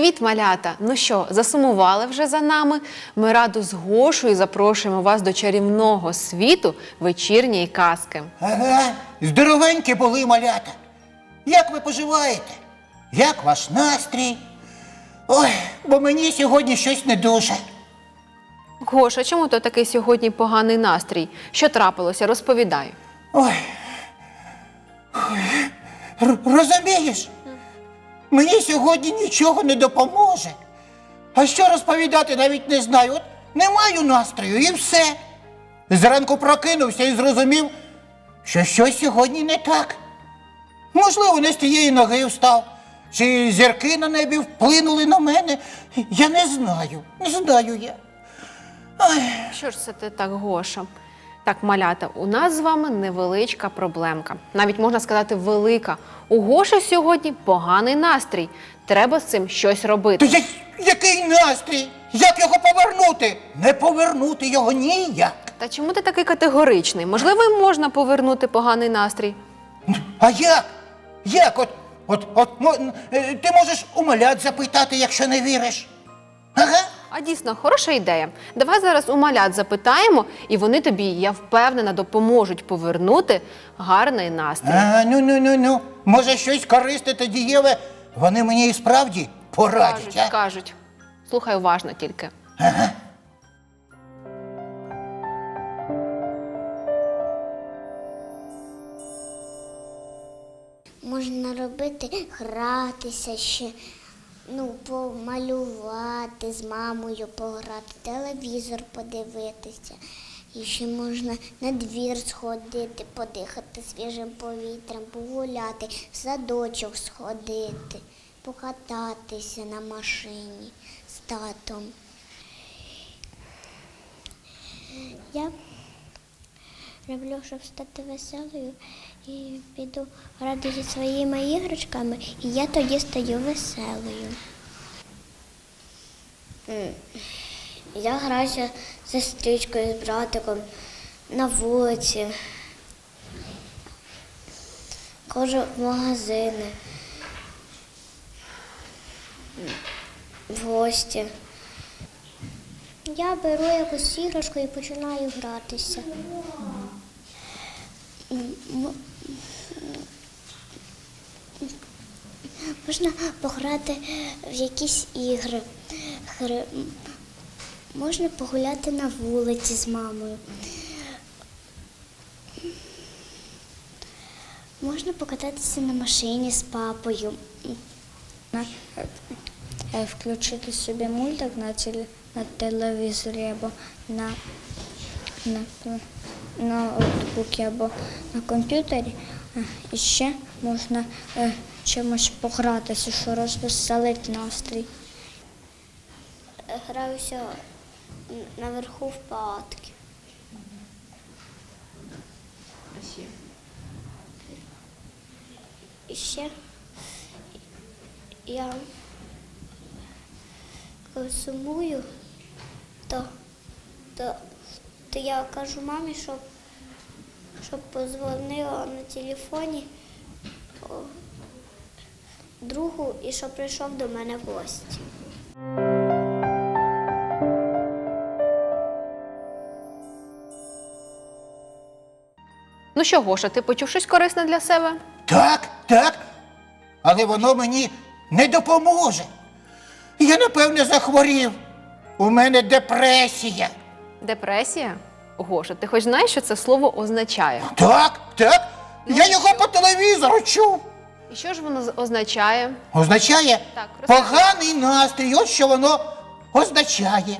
Привіт, малята! Ну що, засумували вже за нами? Ми раду з Гошою запрошуємо вас до чарівного світу вечірньої казки. Ага, здоровенькі були малята. Як ви поживаєте? Як ваш настрій? Ой, бо мені сьогодні щось не дуже. Гоша, чому то такий сьогодні поганий настрій? Що трапилося? Розповідай. Ой. Ой. Розумієш? Мені сьогодні нічого не допоможе. А що розповідати навіть не знаю. От не маю настрою і все. Зранку прокинувся і зрозумів, що щось сьогодні не так. Можливо, не з тієї ноги встав, чи зірки на небі вплинули на мене. Я не знаю, не знаю я. Ой. Що ж це ти так, Гоша? Так, малята, у нас з вами невеличка проблемка. Навіть можна сказати, велика. У Гоші сьогодні поганий настрій. Треба з цим щось То робити. я, який настрій? Як його повернути? Не повернути його ніяк. Та чому ти такий категоричний? Можливо, і можна повернути поганий настрій. А як? Як? От, от, от, е, ти можеш у малят запитати, якщо не віриш. Ага. А дійсно, хороша ідея. Давай зараз у малят запитаємо, і вони тобі, я впевнена, допоможуть повернути гарний настрій. А, ну, ну, ну, ну. Може, щось корисне та дієве. Вони мені і справді порадять, Кажуть, а? кажуть. Слухай уважно тільки. Можна робити, гратися ще, ну, помалювати з мамою пограти, телевізор подивитися. І ще можна на двір сходити, подихати свіжим повітрям, погуляти, в садочок сходити, покататися на машині з татом. Я Люблю, щоб стати веселою і піду грати зі своїми іграшками, і я тоді стаю веселою. Я граюся з сестричкою, з братиком на вулиці. Ходжу в магазини, в гості. Я беру якусь іграшку і починаю гратися. Можна пограти в якісь ігри. Гри- Можна погуляти на вулиці з мамою. Можна покататися на машині з папою. е, включити собі мультик на, телевізорі або на, на ноутбуці або на комп'ютері. Е, І ще можна е, чимось погратися, що розвеселить настрій. Граюся наверху в палатки. І ще я коли сумую, то, то, то я кажу мамі, щоб, щоб позвонила на телефоні другу і щоб прийшов до мене в гості. Ну що, Гоша, ти почув щось корисне для себе? Так, так. Але воно мені не допоможе. Я, напевне, захворів. У мене депресія. Депресія? Гоша, ти хоч знаєш, що це слово означає? Так, так. Я його по телевізору чув. І що ж воно з- означає? Означає Так, розкажи. поганий настрій. Ось що воно означає.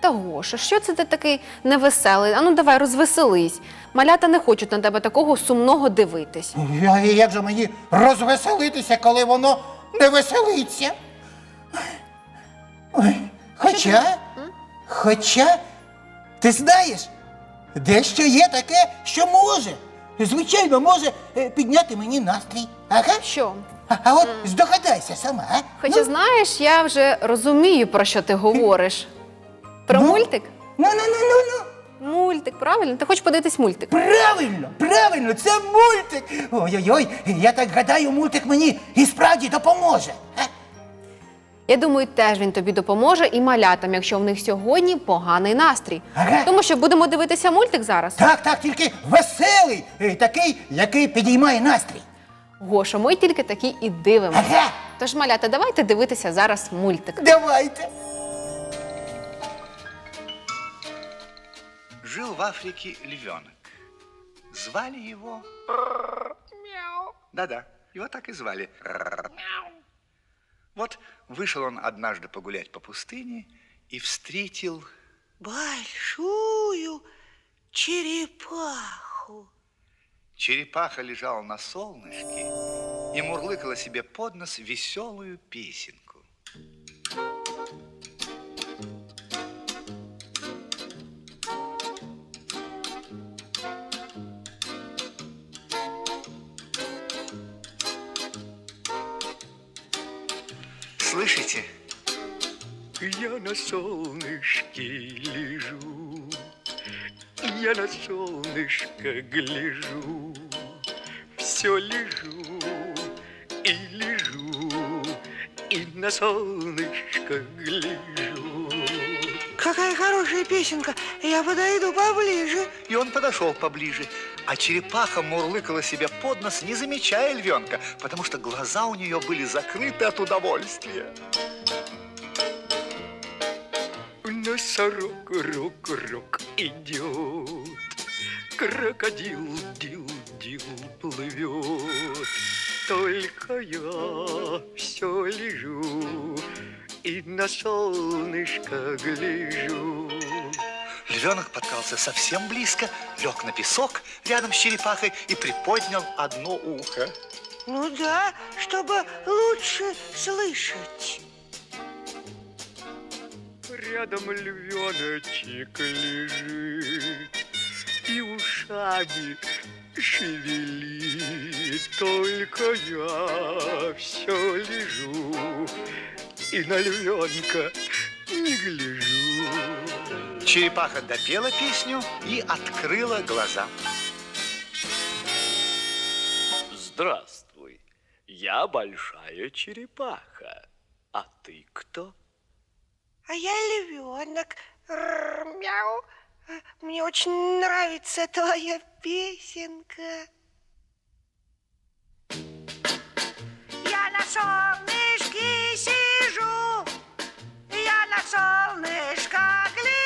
Та Гоша, що це ти такий невеселий? Ану давай розвеселись. Малята не хочуть на тебе такого сумного дивитись. Я- і Як же мені розвеселитися, коли воно не веселиться? Ой, хоча, хоча, ти знаєш, дещо є таке, що може. Звичайно, може е, підняти мені настрій. Ага. Що? А, а от здогадайся сама, а? Хоча знаєш, я вже розумію, про що ти говориш. Про Ну? мультик? Ну, ну, ну, ну, ну. Мультик, правильно? Ти хочеш подивитись мультик? Правильно, правильно, це мультик. Ой-ой-ой, я так гадаю, мультик мені і справді допоможе. А? Я думаю, теж він тобі допоможе і малятам, якщо в них сьогодні поганий настрій. Ага. Тому що будемо дивитися мультик зараз. Так, так, тільки веселий, е, такий, який підіймає настрій. Гошо, ми тільки такі і дивимося. Ага, Тож, малята, давайте дивитися зараз мультик. давайте. Жил в Африке львенок. Звали его... Мяу. Да-да, его так и звали. Мяу. Вот вышел он однажды погулять по пустыне и встретил... большую черепаху. Черепаха лежала на солнышке и мурлыкала себе под нос веселую песенку. Слышите? Я на солнышке лежу, я на солнышко гляжу, все лежу и лежу, и на солнышко гляжу. Какая хорошая песенка. Я подойду поближе. И он подошел поближе, а черепаха мурлыкала себе под нос, не замечая львенка, потому что глаза у нее были закрыты от удовольствия. Носорог, рок, рок идет, крокодил, дил, дил плывет. Только я все лежу и на солнышко гляжу. Львенок подкрался совсем близко, лег на песок рядом с черепахой и приподнял одно ухо. Ну да, чтобы лучше слышать. Рядом львеночек лежит и ушами шевелит. Только я все лежу и на львенка не гляжу. Черепаха допела песню и открыла глаза. Здравствуй, я большая черепаха. А ты кто? А я львенок. Мяу. Мне очень нравится твоя песенка. Я на солнышке сижу, я на солнышко гляжу,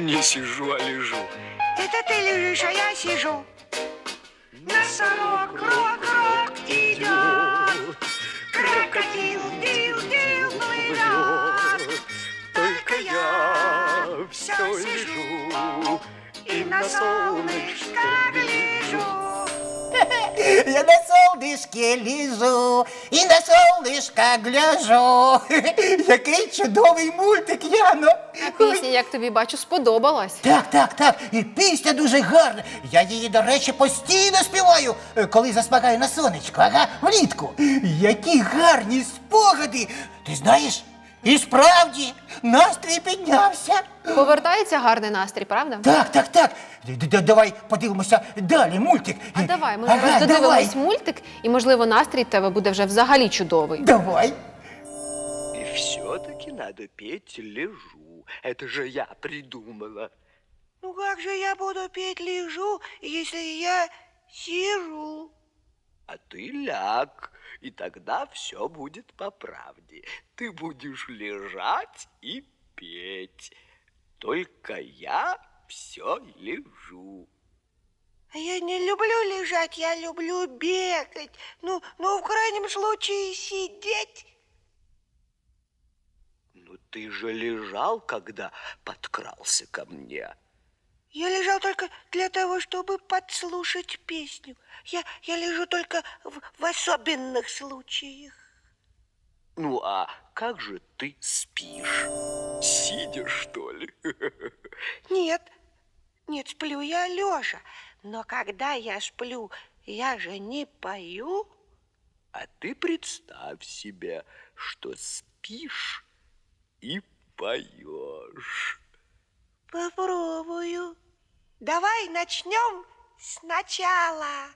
Не сижу, а лежу. Это ты лежишь, а я сижу. Носорог, крок-крок идет, крокодил, дил-дил плывет. Только я все лежу и на солнышко. Я на солнышке лежу і на солнышко гляжу. Який чудовий мультик, Яно. Пісня, як тобі бачу, сподобалась. Так, так, так. І пісня дуже гарна. Я її, до речі, постійно співаю, е, коли засмагаю на сонечко, ага, влітку. Які гарні спогади. Ти знаєш? І справді настрій піднявся. Повертається гарний настрій, правда? Так, так, так. Д- д- Давай подивимося далі мультик. А давай, ми Ага, зараз додивимось давай. мультик, і, можливо, настрій в тебе буде вже взагалі чудовий. Давай. И все-таки надо петь лежу. Это же я придумала. Ну как же я буду петь лежу, если я сижу? А ты ляг, и тогда все будет по правде. Ты будешь лежать и петь. Только я все лежу. А я не люблю лежать, я люблю бегать. Ну, ну, в крайнем случае сидеть. Ну ты же лежал, когда подкрался ко мне. Я лежал только для того, чтобы подслушать песню. Я, я лежу только в, в особенных случаях. Ну а как же ты спишь? Сидя, что ли? Нет, нет, сплю я лежа. Но когда я сплю, я же не пою. А ты представь себе, что спишь и поешь. Попробую. Давай начнем сначала.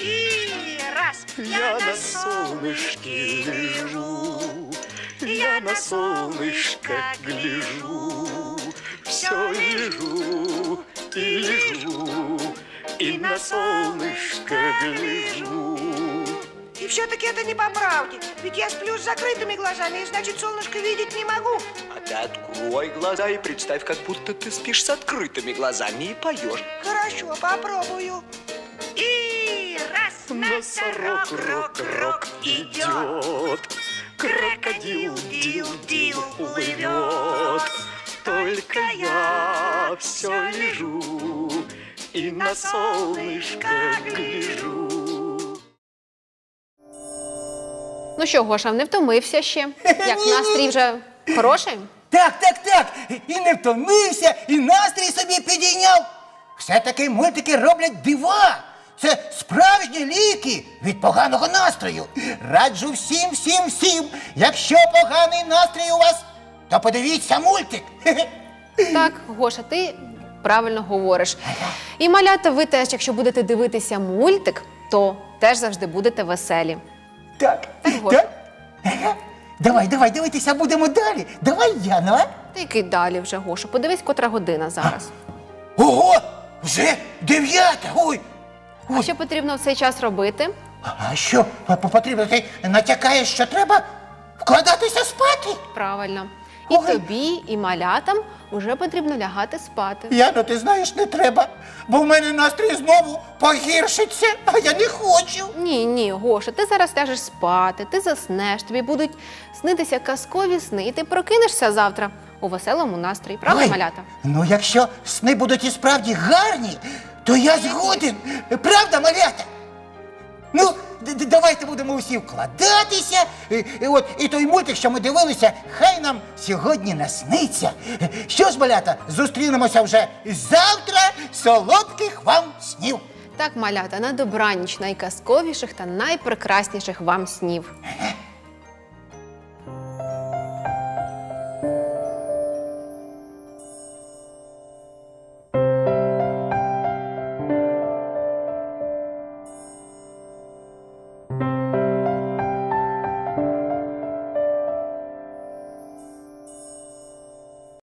И раз. Я на солнышке лежу, я на солнышко гляжу, все лежу и лежу, и на солнышко гляжу. И все-таки это не по правде. Ведь я сплю с закрытыми глазами, и значит солнышко видеть не могу. А ты открой глаза и представь, как будто ты спишь с открытыми глазами и поешь. Хорошо, попробую. И раз. Носорог, рок, рок идет, крокодил, дил, дил плывет. Только я все лежу и на солнышко гляжу. Ну що, Гоша, не втомився ще? Як Ні-ні. настрій вже хороший? Так, так, так. І не втомився, і настрій собі підійняв. Все-таки мультики роблять дива. Це справжні ліки від поганого настрою. Раджу всім, всім, всім. Якщо поганий настрій у вас, то подивіться мультик. Хе-хе. Так, Гоша, ти правильно говориш. І малята, ви теж, якщо будете дивитися мультик, то теж завжди будете веселі. Так, Гоша. так. Ага. Давай, давай, дивитися будемо далі. Давай, Яно, а? Та який далі вже, Гоша? Подивись, котра година зараз. Ого, вже дев'ята. Ой. А що потрібно в цей час робити? А що по- потрібно? Ти натякаєш, що треба вкладатися спати? Правильно. І Ой. тобі, і малятам вже потрібно лягати спати. Яно, ти знаєш, не треба, бо в мене настрій знову погіршиться, а я не хочу. Ні, ні, Гоша, ти зараз ляжеш спати, ти заснеш, тобі будуть снитися казкові сни, і ти прокинешся завтра у веселому настрої. Правда, Ой, малята? Ну, якщо сни будуть і справді гарні, то я згоден. Правда, малята? Ну, д- д- давайте будемо усі вкладатися. І, і от, і той мультик, що ми дивилися, хай нам сьогодні насниться. Що ж, малята, зустрінемося вже завтра. Солодких вам снів. Так, малята, на добраніч найказковіших та найпрекрасніших вам снів.